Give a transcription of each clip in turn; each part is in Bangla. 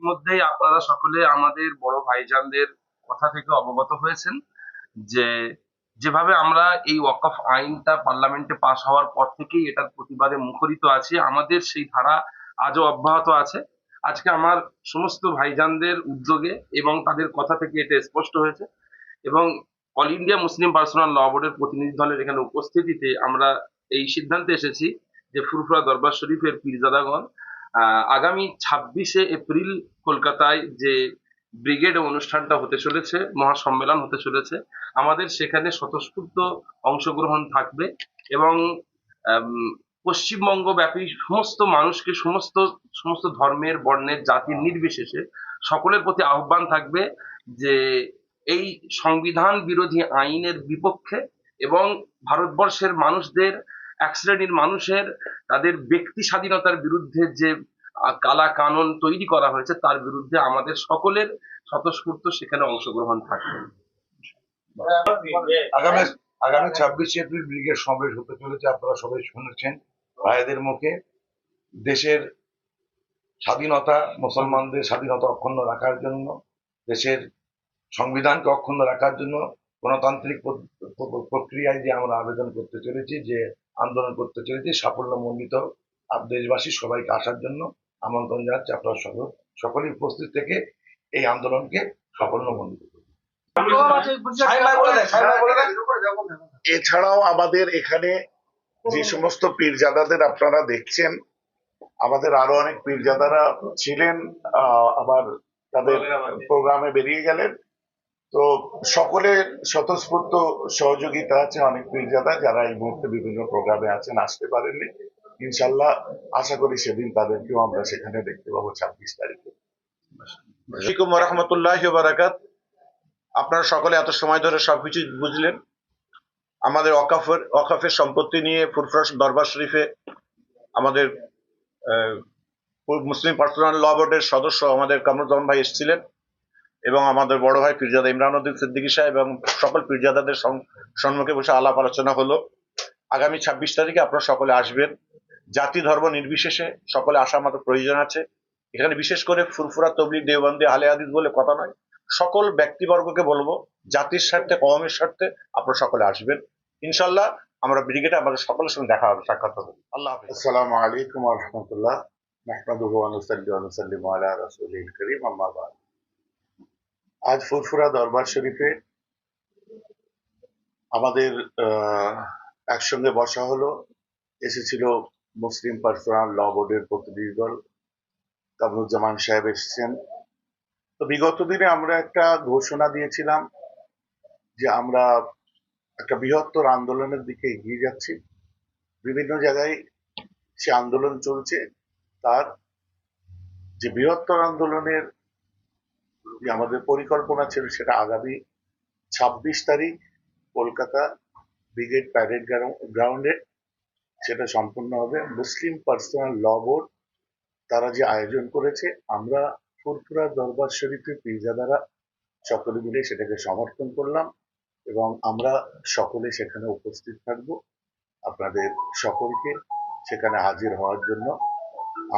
ইতিমধ্যেই আপনারা সকলে আমাদের বড় ভাইজানদের কথা থেকে অবগত হয়েছেন যে যেভাবে আমরা এই ওয়াকফ আইনটা পার্লামেন্টে পাশ হওয়ার পর থেকেই এটার প্রতিবাদে মুখরিত আছি, আমাদের সেই ধারা আজও অব্যাহত আছে। আজকে আমার সমস্ত ভাইজানদের উদ্যোগে এবং তাদের কথা থেকে এটা স্পষ্ট হয়েছে এবং all India Muslim personal law বোর্ডের প্রতিনিধি দলের এখানে উপস্থিতিতে আমরা এই সিদ্ধান্তে এসেছি যে ফুরফুরা দরবার শরীফের পীরজাদাগণ আগামী ছাব্বিশে এপ্রিল কলকাতায় যে ব্রিগেড অনুষ্ঠানটা হতে চলেছে, মহাসম্মেলন হতে চলেছে, আমাদের সেখানে স্বতঃস্ফূর্ত অংশগ্রহণ থাকবে এবং পশ্চিমবঙ্গ ব্যাপী সমস্ত মানুষকে, সমস্ত সমস্ত ধর্মের, বর্ণের, জাতির নির্বিশেষে সকলের প্রতি আহ্বান থাকবে যে এই সংবিধান বিরোধী আইনের বিপক্ষে এবং ভারতবর্ষের মানুষদের এক শ্রেণির মানুষের তাদের ব্যক্তি স্বাধীনতার বিরুদ্ধে যে কালা কানুন তৈরি করা হয়েছে, তার বিরুদ্ধে আমাদের সকলের স্বতঃস্ফূর্ত সেখানে অংশগ্রহণ থাকবে। আগামী আগামী ছাব্বিশে এপ্রিল ব্রিগেড সমাবেশ হতে চলেছে, আপনারা সবাই শুনেছেন ভাইদের মুখে। দেশের স্বাধীনতা, মুসলমানদের স্বাধীনতা অক্ষুণ্ণ রাখার জন্য, দেশের সংবিধানকে অক্ষুণ্ণ রাখার জন্য গণতান্ত্রিক প্রক্রিয়ায় যে আমরা আবেদন করতে চলেছি, যে আন্দোলন করতে চলেছি সাফল্যমণ্ডিত আর দেশবাসী সবাইকে আসার জন্য আমন্ত্রণ জানাচ্ছি আপনারা সকল সকলেই উপস্থিত থেকে এই আন্দোলনকে সাফল্যমণ্ডিত করুন। এছাড়াও আমাদের এখানে যে সমস্ত পীরজাদাদের আপনারা দেখছেন আমাদের আরও অনেক পীরজাদারা ছিলেন আহ, আবার তাদের প্রোগ্রামে বেরিয়ে গেলেন। তো সকলের স্বতঃস্ফূর্ত সহযোগিতা আছে, অনেক পীরজাদা যারা এই মুহূর্তে বিভিন্ন প্রোগ্রামে আছেন, আসতে পারেননি। ইনশাল্লাহ আশা করি সেদিন তাদেরকেও আমরা সেখানে দেখতে পাবো ছাব্বিশ তারিখে। রহমতুল্লাহ বারাকাত আপনারা সকলে এত সময় ধরে সবকিছু বুঝলেন। আমাদের অকাফের অকাফের সম্পত্তি নিয়ে ফুরফুরা দরবার শরীফে আমাদের মুসলিম পার্সোনাল ল বোর্ডের সদস্য আমাদের কামরুজ্জামান ভাই এসেছিলেন। এবং আমাদের বড় ভাই পীরজাদা ইমরান উদ্দিন সিদ্দিকী সাহেব এবং সকল পীরজাদাদের সম- সম্মুখে বসে আলাপ আলোচনা হলো। আগামী ছাব্বিশ তারিখে আপনারা সকলে আসবেন। জাতি ধর্ম নির্বিশেষে সকলে আসা আমাদের প্রয়োজন আছে। এখানে বিশেষ করে ফুরফুরা, তবলিগ, দেওবন্দি, আলে হাদিস বলে কথা নয়। সকল ব্যক্তিবর্গকে বলব, জাতির স্বার্থে, কওমের স্বার্থে আপনারা সকলে আসবেন। ইনশাল্লাহ আমরা ব্রিগেডে আমাদের সকলের সঙ্গে দেখা হবে, সাক্ষাৎ হবে। আল্লাহ আসসালামু আলাইকুম রহমতুল্লাহ। নাহমাদুহু আলা আম্মা আজ ফুরফুরা দরবার শরীফে আমাদের একসঙ্গে বসা হলো। এসেছিল মুসলিম পার্সোনাল ল বোর্ডের প্রতিনিধি দল। কামরুজ্জামান সাহেব এসেছেন। তো বিগত দিনে আমরা একটা ঘোষণা দিয়েছিলাম যে আমরা একটা বৃহত্তর আন্দোলনের দিকে এগিয়ে যাচ্ছি। বিভিন্ন জায়গায় সে আন্দোলন চলছে। তার যে বৃহত্তর আন্দোলনের যে আমাদের পরিকল্পনা ছিল, সেটা আগামী ছাব্বিশ তারিখ কলকাতা ব্রিগেড প্যারেড গ্রাউন্ডে সেটা সম্পূর্ণ হবে। মুসলিম পার্সোনাল ল বোর্ড তারা যে আয়োজন করেছে, আমরা ফুরফুরা দরবার শরীফে পীরজাদারা সকলে মিলে সেটাকে সমর্থন করলাম এবং আমরা সকলে সেখানে উপস্থিত থাকব। আপনাদের সকলকে সেখানে হাজির হওয়ার জন্য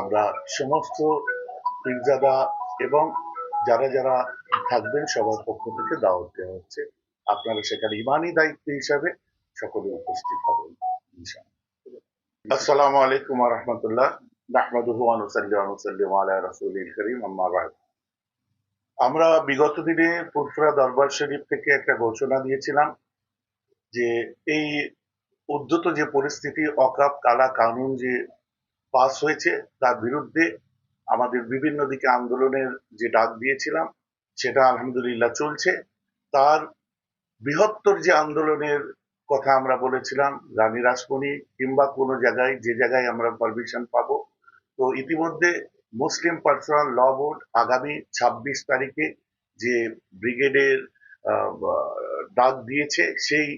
আমরা সমস্ত পীরজাদা এবং যারা যারা থাকবেন, সবার পক্ষ থেকে দাওয়াত দেওয়া হচ্ছে। আপনারা সেখানে ইমানি দায়িত্ব হিসাবে সকলে উপস্থিত হবেন। আসসালামু আলাইকুম রাহমাতুল্লাহ। আমরা বিগত দিনে ফুরফুরা দরবার শরীফ থেকে একটা ঘোষণা দিয়েছিলাম যে এই উদ্ধত যে পরিস্থিতি, অকাপ, কালা কানুন যে পাস হয়েছে, তার বিরুদ্ধে আমাদের বিভিন্ন দিকে আন্দোলনের যে ডাক দিয়েছিলাম, সেটা আলহামদুলিল্লাহ চলছে। তার বৃহত্তর যে আন্দোলনের কথা আমরা বলেছিলাম, রানী রাসমণি কিংবা কোনো জায়গায়, যে জায়গায় আমরা পারমিশন পাবো, তো ইতিমধ্যে মুসলিম পার্সোনাল ল বোর্ড আগামী ছাব্বিশ তারিখে যে ব্রিগেডের ডাক দিয়েছে, সেই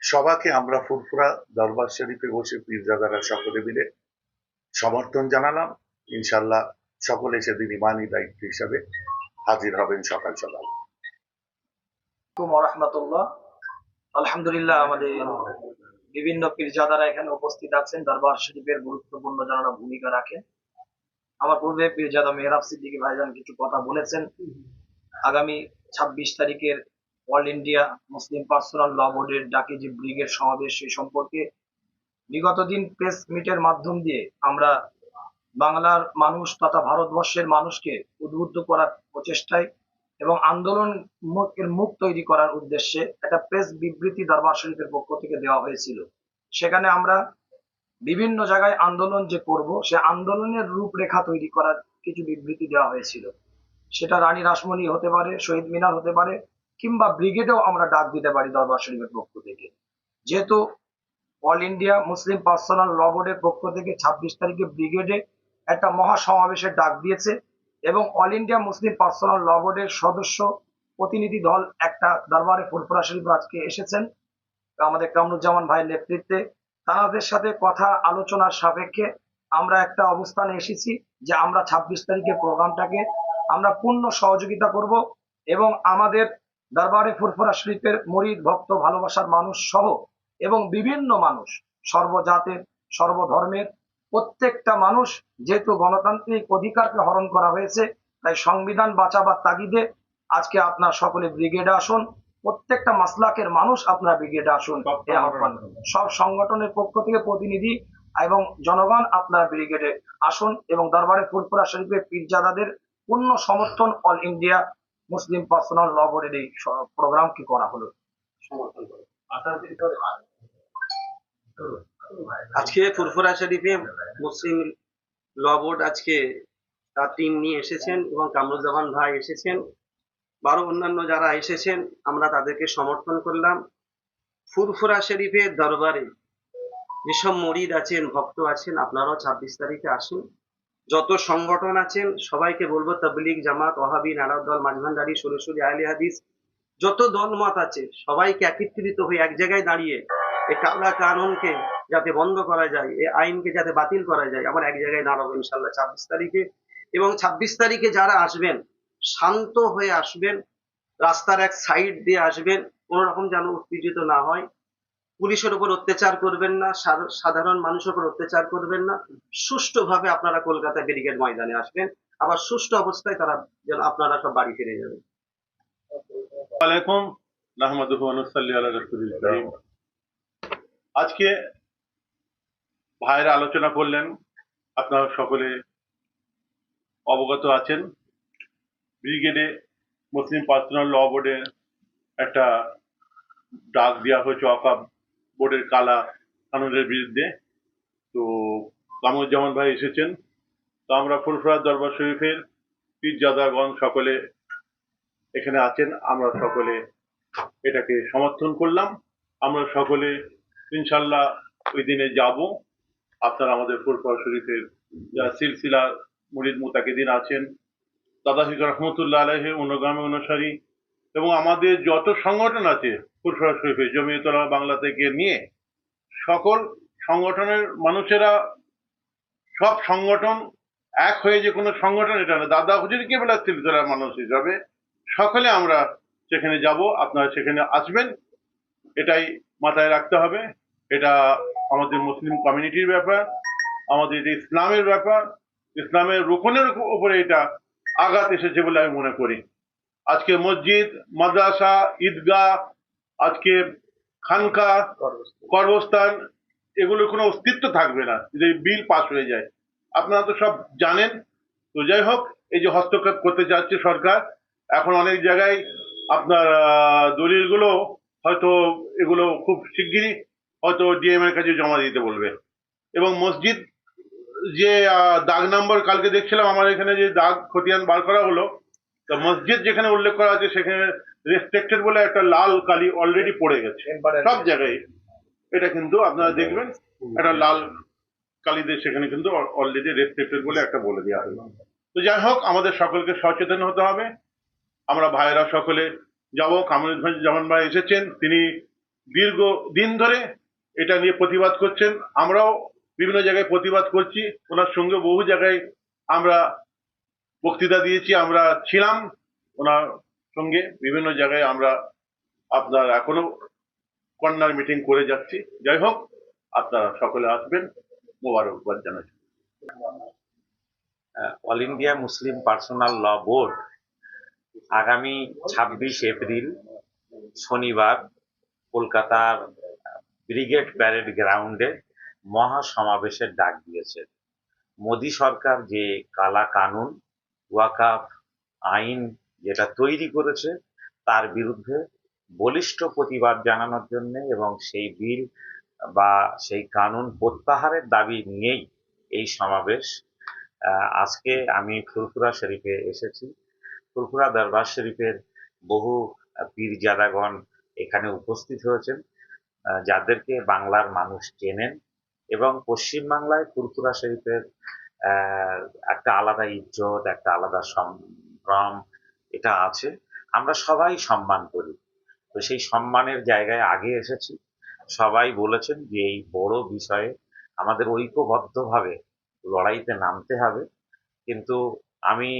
সভাকে আমরা ফুরফুরা দরবার শরীফে বসে পীরজাদারা সকলে মিলে সমর্থন জানালাম। ইনশাল্লাহ সকলে সেদিন ইমানি দায়িত্ব হিসাবে হাজির হবেন সকাল সকাল। আলহামদুলিল্লাহ আমাদের বিভিন্ন পীরজাদারা এখানে উপস্থিত আছেন, দরবার শরীফের গুরুত্বপূর্ণ যারা ভূমিকা রাখেন। আমার পূর্বে পীরজাদা মেহরাব সিদ্দিকী ভাইজান কিছু কথা বলেছেন। আগামী ছাব্বিশ তারিখের all India Muslim personal law বোর্ডের ডাকে যে ব্রিগেড সমাবেশ সেই সম্পর্কে বিগত দিন প্রেস মিটের মাধ্যম দিয়ে আমরা বাংলার মানুষ তথা ভারতবর্ষের মানুষকে উদ্বুদ্ধ করার প্রচেষ্টায় এবং আন্দোলন এর মুখ তৈরি করার উদ্দেশ্যে একটা প্রেস বিবৃতি দরবার শরীফের পক্ষ থেকে দেওয়া হয়েছিল। সেখানে আমরা বিভিন্ন জায়গায় আন্দোলন যে করব, সে আন্দোলনের রূপরেখা তৈরি করার কিছু বিবৃতি দেওয়া হয়েছিল। সেটা রানী রাসমণি হতে পারে, শহীদ মিনার হতে পারে, কিংবা ব্রিগেডেও আমরা ডাক দিতে পারি দরবার শরীফের পক্ষ থেকে। যেহেতু all India Muslim personal law বোর্ডের পক্ষ থেকে ছাব্বিশ তারিখে ব্রিগেডে একটা মহা সমাবেশের ডাক দিয়েছে এবং all India Muslim personal law বোর্ডের সদস্য প্রতিনিধি দল একটা দরবারে ফুরফুরা শরীফ আজকে এসেছেন। আমাদের কামরুজ্জামান ভাইয়ের নেতৃত্বে। তাদের সাথে কথা, আলোচনার সাপেক্ষে আমরা একটা অবস্থানে এসেছি যে আমরা ছাব্বিশ তারিখের প্রোগ্রামটাকে আমরা পূর্ণ সহযোগিতা করব এবং আমাদের দরবারে ফুরফুরা শরীফের মরিদ, ভক্ত, ভালোবাসার মানুষ সহ এবং বিভিন্ন মানুষ, সর্বজাতের, সর্বধর্মের প্রত্যেকটা মানুষ যেহেতু গণতান্ত্রিক অধিকারকে হরণ করা হয়েছে তাই সংবিধান বাঁচাবার তাগিদে আজকে আপনার সকলে ব্রিগেডে আসুন প্রত্যেকটা মাসলাকের মানুষ আপনার ব্রিগেডে আসুন সব সংগঠনের পক্ষ থেকে প্রতিনিধি এবং জনগণ আপনার ব্রিগেডে আসুন এবং দরবারে ফুলপুরা শরীফের পীরজাদাদের পূর্ণ সমর্থন all India Muslim personal law বোর্ডের এই প্রোগ্রাম কি করা হলো। আজকে ফুরফুরা শরীফে মুসলিম ল বোর্ড আজকে তার টিম নিয়ে এসেছেন এবং কামরুজ্জামান ভাই এসেছেন। বারো অন্যান্য যারা এসেছেন, আমরা তাদেরকে সমর্থন করলাম। ফুরফুরা শরীফের দরবারে যেসব মরিদ আছেন, ভক্ত আছেন, আপনারাও ছাব্বিশ তারিখে আসুন। যত সংগঠন আছেন, সবাইকে বলব তবলিগ জামাত ওহাবি নারাদ দল, মাঝভান্ডারি সরস্বতী আহলে হাদিস, যত দলমত আছে, সবাইকে একত্রিত হয়ে এক জায়গায় দাঁড়িয়ে এই কালা কানুনকে যাতে বন্ধ করা যায় এই আইনকে যাতে বাতিল করা যায় আমার এক জায়গায় দাঁড়াবো ইনশাল্লাহ ছাব্বিশ তারিখে। এবং ছাব্বিশ তারিখে যারা আসবেন, শান্ত হয়ে আসবেন, রাস্তার এক সাইড দিয়ে আসবেন, কোনো রকম যেন উত্তেজিত না হয়। পুলিশের উপর অত্যাচার করবেন না সাধারণ মানুষের উপর অত্যাচার করবেন না। সুষ্ঠুভাবে আপনারা কলকাতা ব্যারিকেড ময়দানে আসবেন। আবার সুষ্ঠু অবস্থায় তারা যেন আপনারা সব বাড়ি ফিরে যাবেন। আজকে ভাইরা আলোচনা করলেন। আপনারা সকলে অবগত আছেন। ব্রিগেডে মুসলিম পার্সোনাল ল বোর্ডে একটা ডাক দেওয়া হয়েছে অকাব বোর্ডের কালা কানুনের বিরুদ্ধে। তো কামরুজ্জামান ভাই এসেছেন। তো আমরা ফুলফুরা দরবার শরীফের পীরজাদাগণ সকলে এখানে আছেন। আমরা সকলে এটাকে সমর্থন করলাম। আমরা সকলে ইনশাল্লাহ ওই দিনে যাব। আপনারা আমাদের ফুরফুরা শরীফের যারা সিলসিলা মুরিদ মুতাকিদিন আছেন, দাদা হিক রহমতুল্লাহ আলহের অনুগামী অনুসারী, এবং আমাদের যত সংগঠন আছে ফুরফুরা শরীফে জমিয়তলা বাংলা থেকে নিয়ে, সকল সংগঠনের মানুষেরা, সব সংগঠন এক হয়ে যে কোনো সংগঠন, এটা না, দাদা হুজুর কে বেলা সিলসিলার মানুষ হিসাবে, সকলে আমরা সেখানে যাব, আপনারা সেখানে আসবেন, এটাই মাথায় রাখতে হবে, এটা আমাদের মুসলিম কমিউনিটির ব্যাপার, আমাদের এটা ইসলামের ব্যাপার, ইসলামের রোকনের উপরে এটা আঘাত এসেছে বলে আমি মনে করি। আজকে মসজিদ, মাদ্রাসা, ঈদগাহ, আজকে খানকা কর্মস্থান এগুলোর কোনো অস্তিত্ব থাকবে না, যদি বিল পাস হয়ে যায়। আপনারা তো সব জানেন। তো যাই হোক, এই যে হস্তক্ষেপ করতে যাচ্ছে সরকার, এখন অনেক জায়গায় আপনার দলিলগুলো হয়তো এগুলো খুব শিগগিরই হয়তো ডিএম এর কাছে জমা দিতে বলবে। এবং মসজিদ যে দাগ নম্বর কালকে দেখছিলাম আমার এখানে যে দাগ খতিয়ান বার করা হলো তো মসজিদ যেখানে উল্লেখ করা আছে সেখানে রেস্ট্রিক্টেড বলে একটা লাল কালি অলরেডি পড়ে গেছে। সব জায়গায় এটা কিন্তু আপনারা দেখবেন একটা লাল কালিদের সেখানে কিন্তু অলরেডি রেস্ট্রিক্টেড বলে একটা বলে দেওয়া হলো। তো যাই হোক আমাদের সকলকে সচেতন হতে হবে। আমরা ভাইয়েরা সকলে যাব। যাব কামরুজ্জামান ভাই এসেছেন। তিনি দীর্ঘ দিন ধরে এটা নিয়ে প্রতিবাদ করছেন। আমরাও বিভিন্ন জায়গায় প্রতিবাদ করছি। ওনার সঙ্গে বহু জায়গায় আমরা বক্তৃতা দিয়েছি। আমরা ছিলাম ওনার সঙ্গে। বিভিন্ন জায়গায় আমরা আপনার এখনও কর্নার মিটিং করে যাচ্ছি। যাই হোক, আপনারা সকলে আসবেন। মোবারকবাদ জানাচ্ছি। All India Muslim personal law board আগামী ছাব্বিশ এপ্রিল শনিবার কলকাতার ব্রিগেড প্যারেড গ্রাউন্ডে মহা সমাবেশের ডাক দিয়েছে। মোদী সরকার যে কালা কানুন, ওয়াকাফ আইন যেটা তৈরি করেছে, তার বিরুদ্ধে বলিষ্ঠ প্রতিবাদ জানানোর জন্য এবং সেই বিল বা সেই কানুন প্রত্যাহারের দাবি নিয়েই এই সমাবেশ। আজকে আমি ফুরফুরা শরীফে এসেছি। ফুরফুরা দরবার শরীফের বহু পীরজাদাগণ এখানে উপস্থিত হয়েছেন। যাদেরকে বাংলার মানুষ চেনেন এবং পশ্চিমবাংলায় ফুরফুরা শরীফের একটা আলাদা ইজ্জত, একটা আলাদা সম্ভ্রম এটা আছে। আমরা সবাই সম্মান করি। তো সেই সম্মানের জায়গায় আগে এসেছি। সবাই বলেছেন যে এই বড় বিষয়ে আমাদের ঐক্যবদ্ধভাবে লড়াইতে নামতে হবে। কিন্তু আমি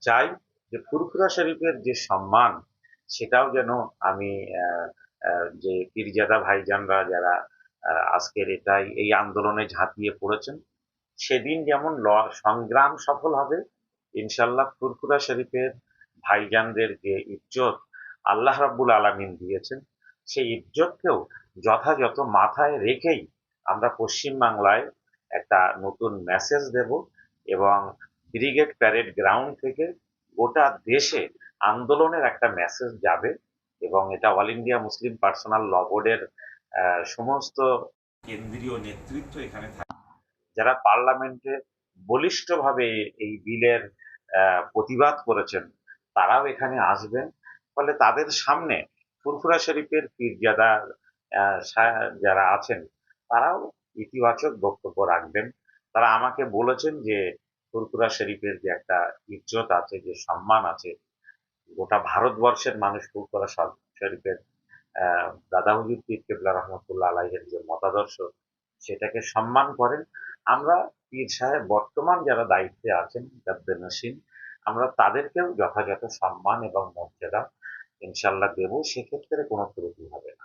চাই যে ফুরফুরা শরীফের যে সম্মান, সেটাও যেন আমি যে পীরজাদা ভাইজানরা যারা আজকের এটাই, এই আন্দোলনে ঝাঁপিয়ে পড়েছেন, সেদিন যেমন ল- সংগ্রাম সফল হবে, ইনশাল্লাহ ফুরফুরা শরীফের ভাইজানদের যে ইজ্জত আল্লাহ রাব্বুল আলামিন দিয়েছেন। সেই ইজ্জতকেও যথাযথ মাথায় রেখেই আমরা পশ্চিম বাংলায় একটা নতুন মেসেজ দেব এবং ব্রিগেড প্যারেড গ্রাউন্ড থেকে গোটা দেশে আন্দোলনের একটা মেসেজ যাবে। এবং এটা all India Muslim personal law বোর্ডের সমস্ত কেন্দ্রীয় নেতৃত্ব এখানে থাকে। যারা পার্লামেন্টে বলিষ্ঠভাবে এই বিলের প্রতিবাদ করেছেন তারাও এখানে আসবেন। ফলে তাদের সামনে ফুরফুরা শরীফের পীরজাদা যারা আছেন তারাও ইতিবাচক বক্তব্য রাখবেন। তারা আমাকে বলেছেন যে ফুরফুরা শরীফের যে একটা ইজ্জত আছে যে সম্মান আছে গোটা ভারতবর্ষের মানুষ শর- শরীফের দাদা হুজুর পীর কেবলা রহমতুল্লাহ আলাইহের যে মতাদর্শ, সেটাকে সম্মান করেন। আমরা পীর সাহেব বর্তমান যারা দায়িত্বে আছেন নসীন আমরা তাদেরকেও যথাযথ সম্মান এবং মর্যাদা ইনশাল্লাহ দেব। সেক্ষেত্রে কোনো ত্রুটি হবে না।